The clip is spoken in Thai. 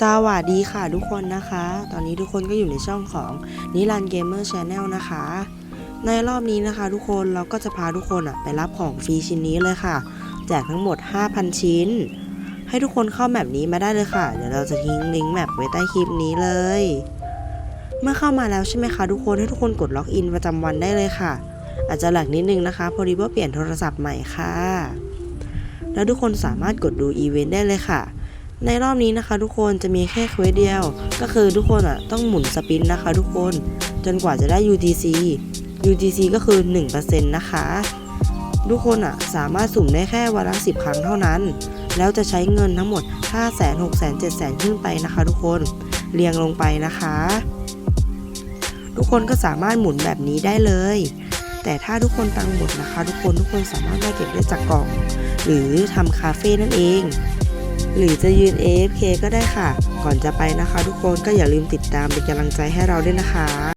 สวัสดีค่ะทุกคนนะคะ ตอนนี้ทุกคนก็อยู่ในช่องของนิรันเกมเมอร์ชาแนลนะคะ ในรอบนี้นะคะ ทุกคนเราก็จะพาทุกคนอะไปรับของฟรีชิ้นนี้เลยค่ะ แจกทั้งหมด 5,000 ชิ้น ให้ทุกคนเข้าแมปนี้มาได้เลยค่ะ เดี๋ยวเราจะทิ้งลิงก์แมปไว้ใต้คลิปนี้เลย เมื่อเข้ามาแล้วใช่ไหมคะทุกคนให้ทุกคนกดล็อกอินประจำวันได้เลยค่ะ อาจจะหลักนิดนึงนะคะพอดีว่าเปลี่ยนโทรศัพท์ใหม่ค่ะ แล้วทุกคนสามารถกดดูอีเวนต์ได้เลยค่ะ ในรอบนี้นะคะทุกคนจะมีแค่เควสเดียว ก็คือทุกคนอะต้องหมุนสปินนะคะทุกคนจนกว่าจะได้ UTC UTC ก็คือ 1%นะคะ ทุกคนอะสามารถสุ่มได้แค่วันละ 10 ครั้งเท่านั้น แล้วจะใช้เงินทั้งหมด5 0 0 0 0 6 0 0 0 7 0 0 0ขึ้นไปนะคะทุกคนเรียงลงไปนะคะ ทุกคนก็สามารถหมุนแบบนี้ได้เลย แต่ถ้าทุกคนตังหมดนะคะ ทุกคนทุกคนสามารถมาเก็บได้จากกล่อง หรือทำคาเฟ่นั่นเอง หรือจะยืน AFK ก็ได้ค่ะ ก่อนจะไปนะคะ ทุกคนก็อย่าลืมติดตามเป็นกำลังใจให้เราด้วยนะคะ